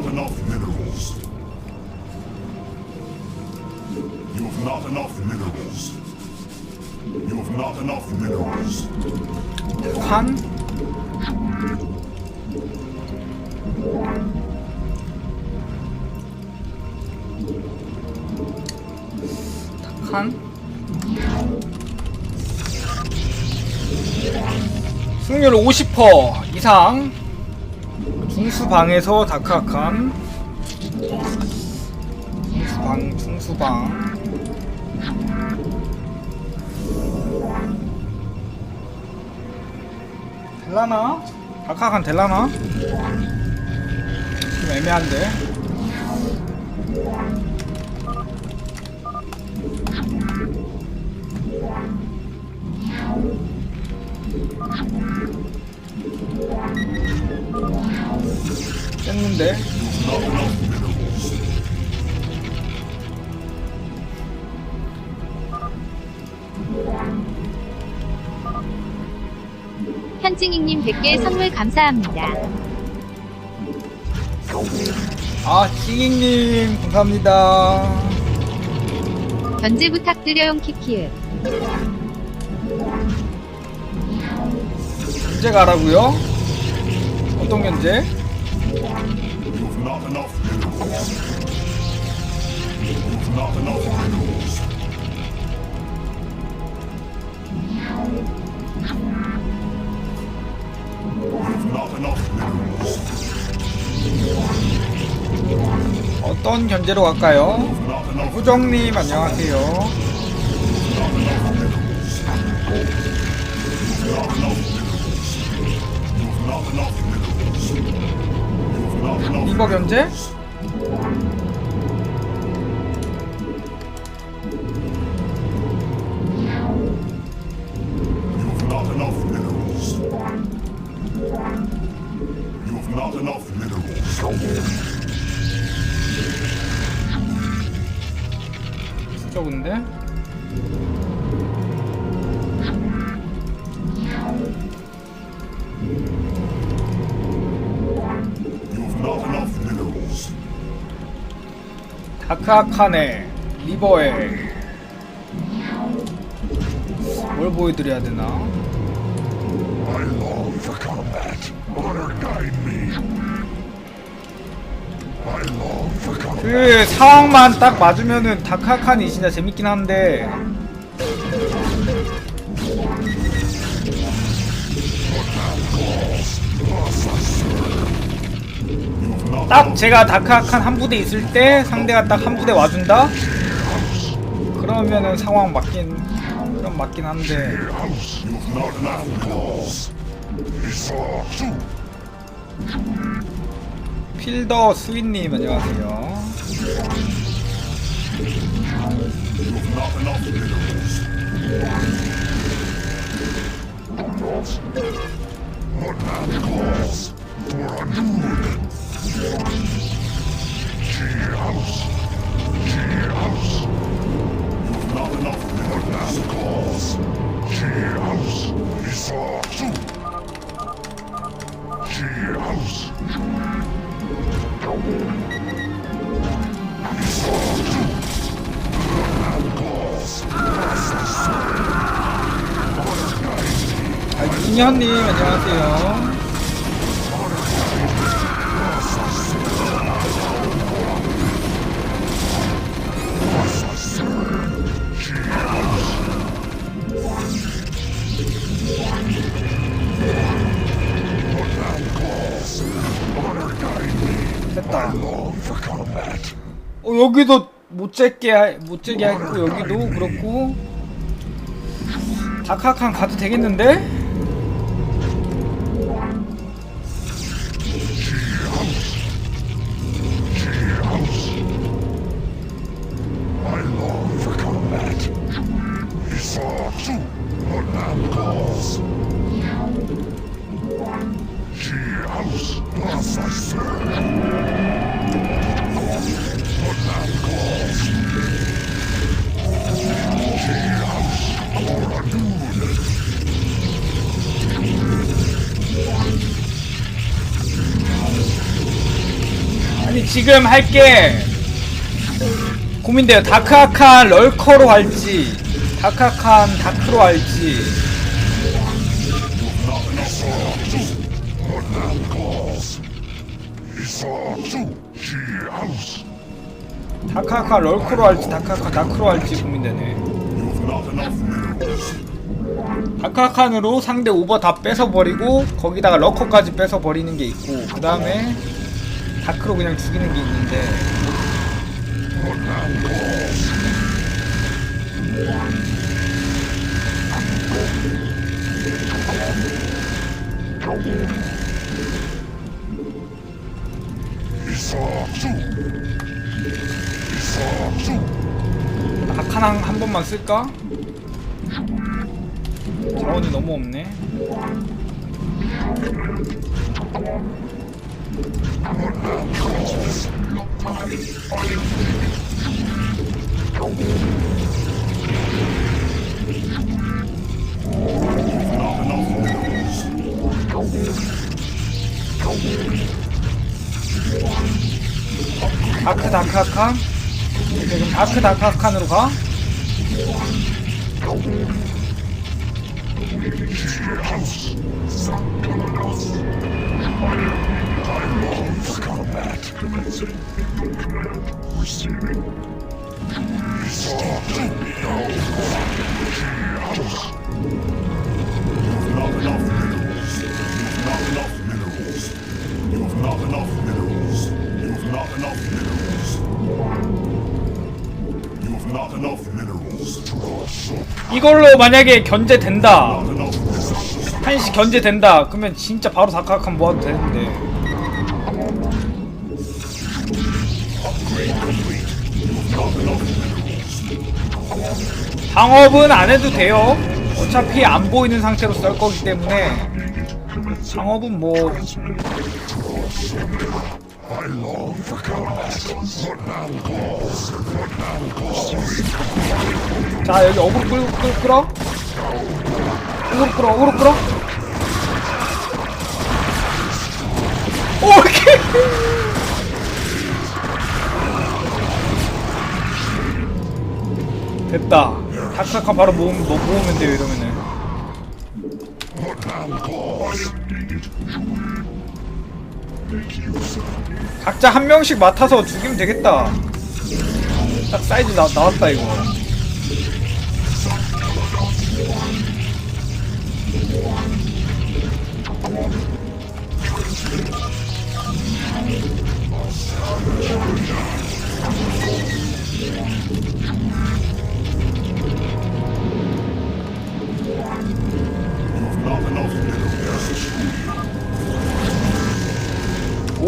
not enough minerals. You have not enough minerals. You have not enough minerals. 칸칸 승률 50% 이상 중수방에서 다크아칸 중수방 중수방 될라나? 다크아칸 될라나? 좀 애매한데 깼는데 현증이님 100개 선물 감사합니다. 아 찡잉님 감사합니다 견제 부탁드려요 키키읍. 견제 가라고요? 어떤 견제? 어떤 견제로 갈까요? 후정님 안녕하세요 minerals. You enough minerals. 다크아칸에 리버에 뭘 보여드려야 되나? 그 상황만 딱 맞으면은 다크아칸이 진짜 재밌긴 한데 딱 제가 다크아칸 한 부대 있을 때 상대가 딱 한 부대 와준다? 그러면은 상황 맞긴 그럼 맞긴 한데 필더 스윗님 안녕하세요? 아, 윤현님 안녕하세요 됐다. 어 여기도 못 재게 하- 못 재게 하고 여기도 그렇고 다카칸 가도 되겠는데? 지금 할게. 고민돼요. 다크아칸 럴커로 할지 다크아칸 다크로 할지. 다크아칸 럴커로 할지 다크아칸 다크로 할지 고민되네. 다크아칸으로 상대 오버 다 뺏어버리고 거기다가 럴커까지 뺏어버리는 게 있고 그 다음에 다크로 그냥 죽이는 게 있는데 한, 한 번만 쓸까? 자원이 너무 없네. 다크 다크아칸? 오케이, 그럼 다크 다크 아칸으로 가? 이걸로 만약에 견제된다. 한시 견제된다. 그러면 진짜 바로 다크아칸 모아도 되는데. 방업은 안 해도 돼요. 어차피 안 보이는 상태로 썰 거기 때문에. 방업은 뭐. 자 여기 어그로 끌고 끌, 끌어? 어그로 끌어 어그로 끌어? 오케이 됐다. 다크아칸 바로 모으, 뭐, 모으면 돼요 이러면은. 각자 한 명씩 맡아서 죽이면 되겠다. 딱 사이즈 나, 나왔다 이거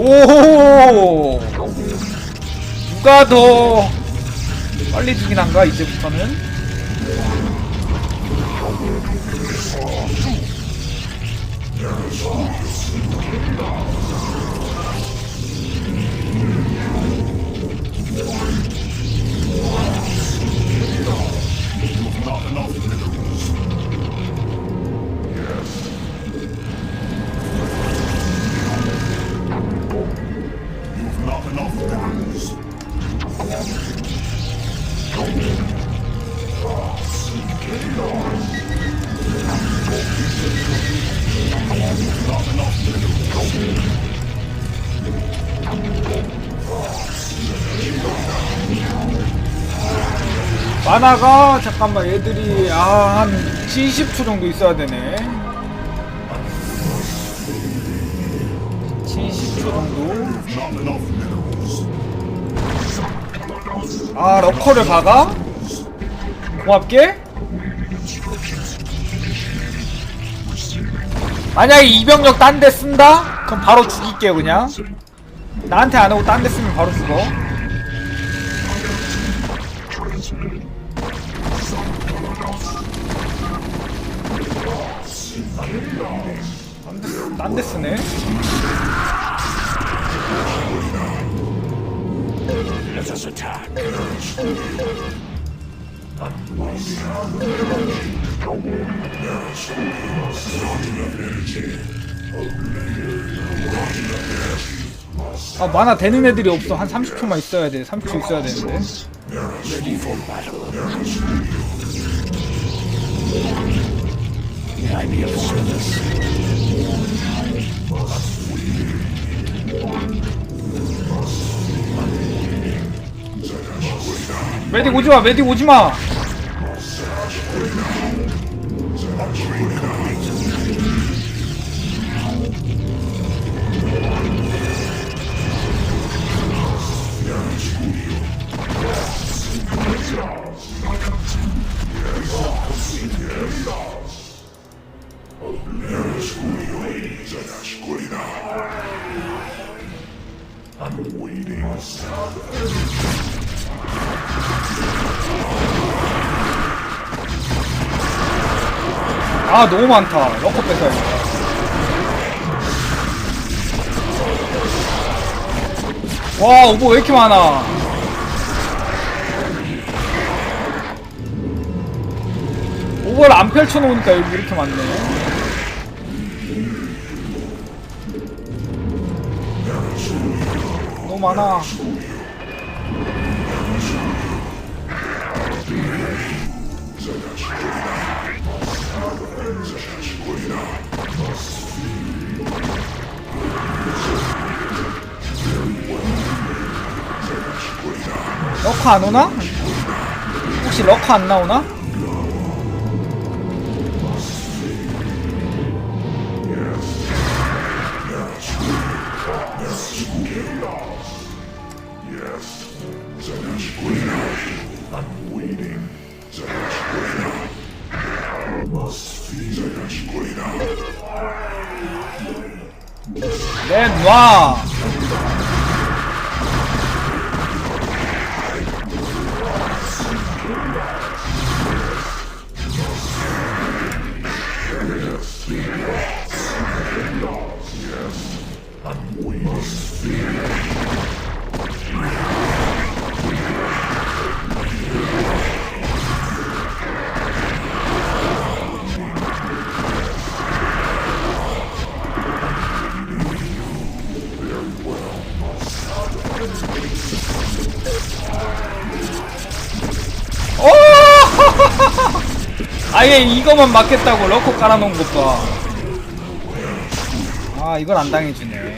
오! 누가 더 빨리 죽긴 한가 이제부터는 만화가 잠깐만 얘들이 아, 한 70초 정도 있어야 되네 70초 정도. 아 러커를 박아? 고맙게 만약에 이병력 딴 데 쓴다? 그럼 바로 죽일게요 그냥 나한테 안 하고 딴 데 쓰면 바로 죽어 딴데 쓰네. 아 만화 되는 애들이 없어. 한 30초만 있어야 돼. 30초 있어야 되는데 Be of service? 메딕 오지마 메딕 오지마 아 너무 많다. 럭커 뺏어야겠다. 와 오버 왜 이렇게 많아? 오버를 안 펼쳐놓으니까 여기 이렇게 많네. 너무 많아 럭커 안 오나? 혹시 럭커 안 나오나? 내놔 아예 이거만 맞겠다고 럭커 깔아놓은 것 봐. 아 이걸 안 당해주네.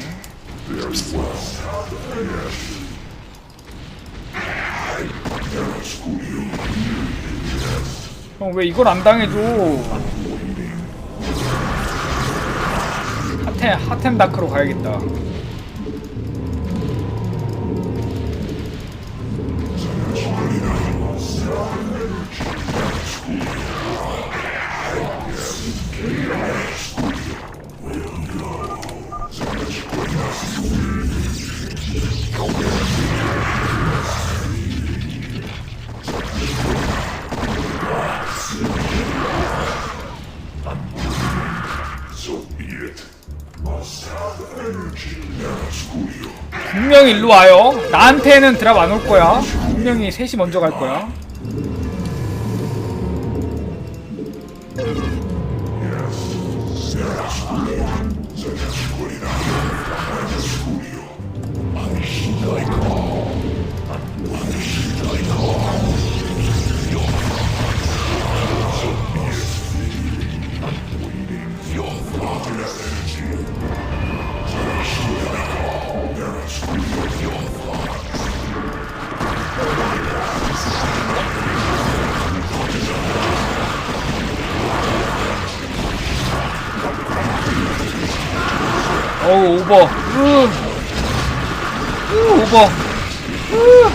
형 왜 이걸 안 당해줘? 핫템 핫템 다크로 가야겠다. 분명히 일로 와요. 나한테는 드랍 안 올 거야. 분명히 셋이 먼저 갈 거야. 어우 오버. 으. 으 오버. 으.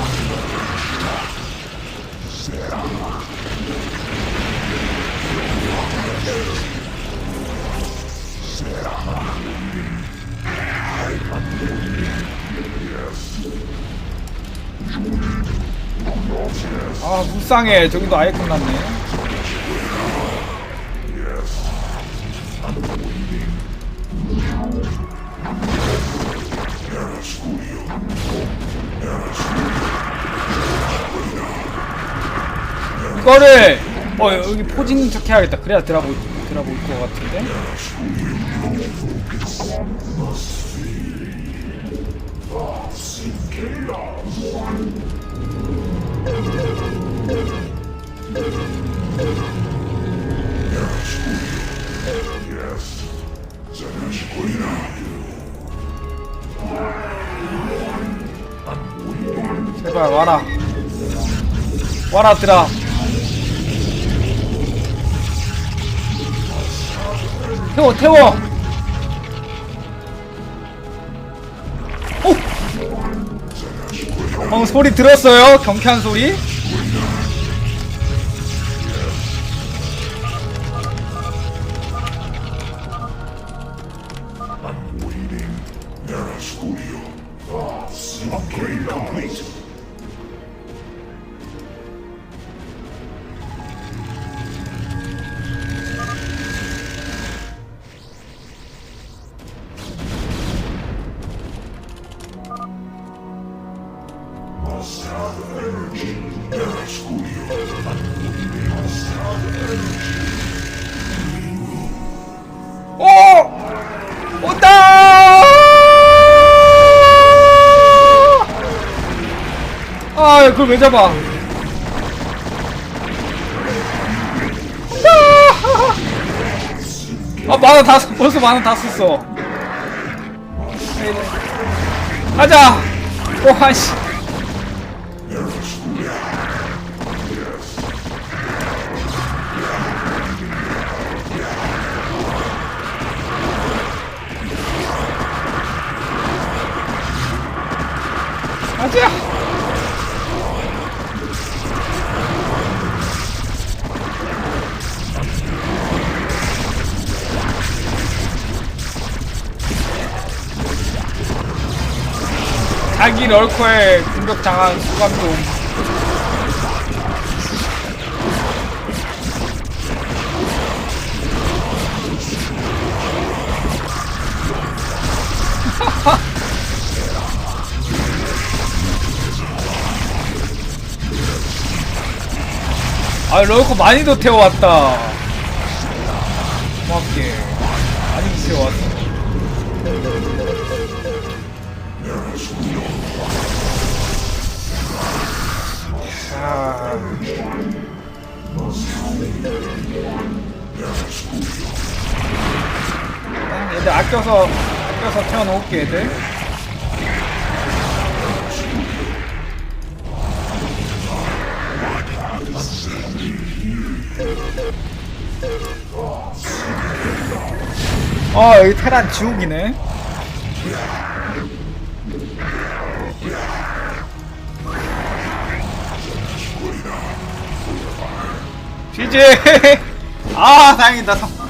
아 무쌍해 저기도 아예 끝났네 거를 어 여기 포진 척 해야겠다. 그래야 드라보 드라보 올것 같은데? 제발 와라. 와라 들아 태워 태워. 오! 어 소리 들었어요? 경쾌한 소리 아, 그걸 왜 잡아? 아, 만화 다, 썼- 벌써 만화 다 썼어. 가자! 오, 아씨. 자기 럴커의 공격 당한 수감 좀. 아 럴커 많이도 태워왔다. 아. 아, 얘들 아껴서 아껴서 태워놓을게 얘들 아 여기 테란 지옥이네 GG 아 다행이다. 성-